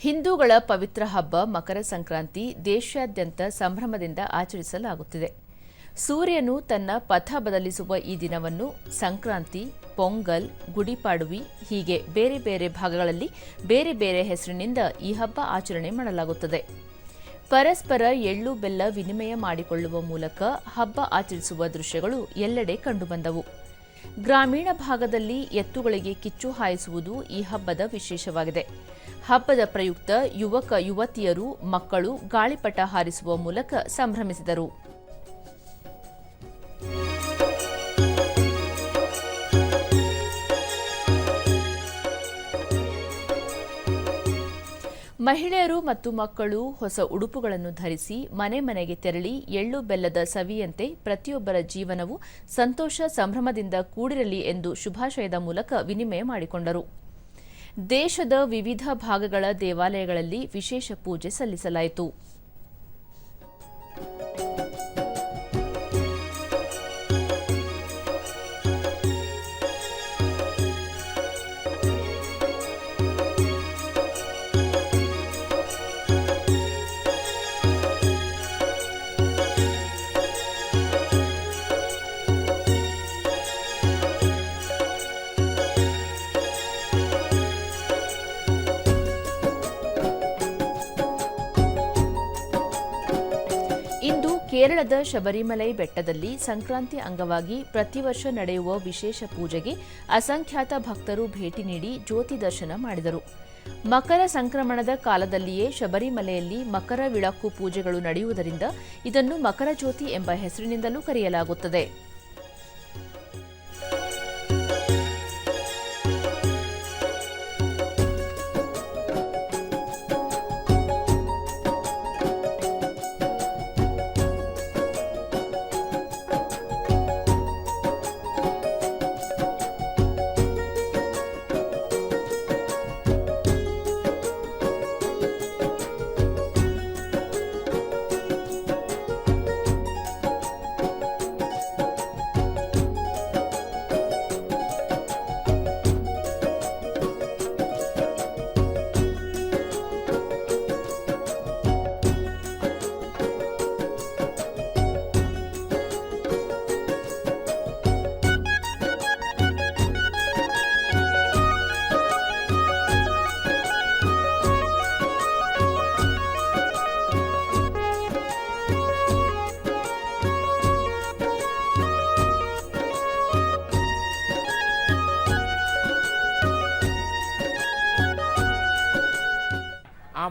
ಹಿಂದೂಗಳ ಪವಿತ್ರ ಹಬ್ಬ ಮಕರ ಸಂಕ್ರಾಂತಿ ದೇಶಾದ್ಯಂತ ಸಂಭ್ರಮದಿಂದ ಆಚರಿಸಲಾಗುತ್ತಿದೆ. ಸೂರ್ಯನು ತನ್ನ ಪಥ ಬದಲಿಸುವ ಈ ದಿನವನ್ನು ಸಂಕ್ರಾಂತಿ, ಪೊಂಗಲ್, ಗುಡಿಪಾಡುವಿ, ಹೀಗೆ ಬೇರೆ ಬೇರೆ ಭಾಗಗಳಲ್ಲಿ ಬೇರೆ ಬೇರೆ ಹೆಸರಿನಿಂದ ಈ ಹಬ್ಬ ಆಚರಣೆ ಮಾಡಲಾಗುತ್ತದೆ. ಪರಸ್ಪರ ಎಳ್ಳು ಬೆಲ್ಲ ವಿನಿಮಯ ಮಾಡಿಕೊಳ್ಳುವ ಮೂಲಕ ಹಬ್ಬ ಆಚರಿಸುವ ದೃಶ್ಯಗಳು ಎಲ್ಲೆಡೆ ಕಂಡುಬಂದವು. ಗ್ರಾಮೀಣ ಭಾಗದಲ್ಲಿ ಎತ್ತುಗಳಿಗೆ ಕಿಚ್ಚು ಹಾಯಿಸುವುದು ಈ ಹಬ್ಬದ ವಿಶೇಷವಾಗಿದೆ. ಹಬ್ಬದ ಪ್ರಯುಕ್ತ ಯುವಕ, ಯುವತಿಯರು, ಮಕ್ಕಳು ಗಾಳಿಪಟ ಹಾರಿಸುವ ಮೂಲಕ ಸಂಭ್ರಮಿಸಿದರು. ಮಹಿಳೆಯರು ಮತ್ತು ಮಕ್ಕಳು ಹೊಸ ಉಡುಪುಗಳನ್ನು ಧರಿಸಿ ಮನೆ ಮನೆಗೆ ತೆರಳಿ ಎಳ್ಳು ಬೆಲ್ಲದ ಸವಿಯಂತೆ ಪ್ರತಿಯೊಬ್ಬರ ಜೀವನವು ಸಂತೋಷ, ಸಂಭ್ರಮದಿಂದ ಕೂಡಿರಲಿ ಎಂದು ಶುಭಾಶಯದ ಮೂಲಕ ವಿನಿಮಯ ಮಾಡಿಕೊಂಡರು. ದೇಶದ ವಿವಿಧ ಭಾಗಗಳ ದೇವಾಲಯಗಳಲ್ಲಿ ವಿಶೇಷ ಪೂಜೆ ಸಲ್ಲಿಸಲಾಯಿತು. ಕೇರಳದ ಶಬರಿಮಲೈ ಬೆಟ್ಟದಲ್ಲಿ ಸಂಕ್ರಾಂತಿ ಅಂಗವಾಗಿ ಪ್ರತಿ ವರ್ಷ ನಡೆಯುವ ವಿಶೇಷ ಪೂಜೆಗೆ ಅಸಂಖ್ಯಾತ ಭಕ್ತರು ಭೇಟಿ ನೀಡಿ ಜ್ಯೋತಿ ದರ್ಶನ ಮಾಡಿದರು. ಮಕರ ಸಂಕ್ರಮಣದ ಕಾಲದಲ್ಲಿಯೇ ಶಬರಿಮಲೆಯಲ್ಲಿ ಮಕರ ವಿಳಕ್ಕು ಪೂಜೆಗಳು ನಡೆಯುವುದರಿಂದ ಇದನ್ನು ಮಕರ ಜ್ಯೋತಿ ಎಂಬ ಹೆಸರಿನಿಂದಲೂ ಕರೆಯಲಾಗುತ್ತದೆ.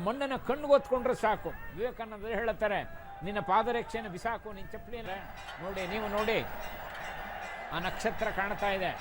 ಮಣ್ಣನ್ನು ಕಣ್ಣಿಗೊತ್ಕೊಂಡ್ರೆ ಸಾಕು. ವಿವೇಕಾನಂದರು ಹೇಳುತ್ತಾರೆ, ನಿನ್ನ ಪಾದರಕ್ಷೆಯನ್ನು ಬಿಸಾಕು, ನಿನ್ನ ಚಪ್ಪಲಿ ನೋಡಿ, ನೀವು ನೋಡಿ, ಆ ನಕ್ಷತ್ರ ಕಾಣ್ತಾ ಇದೆ.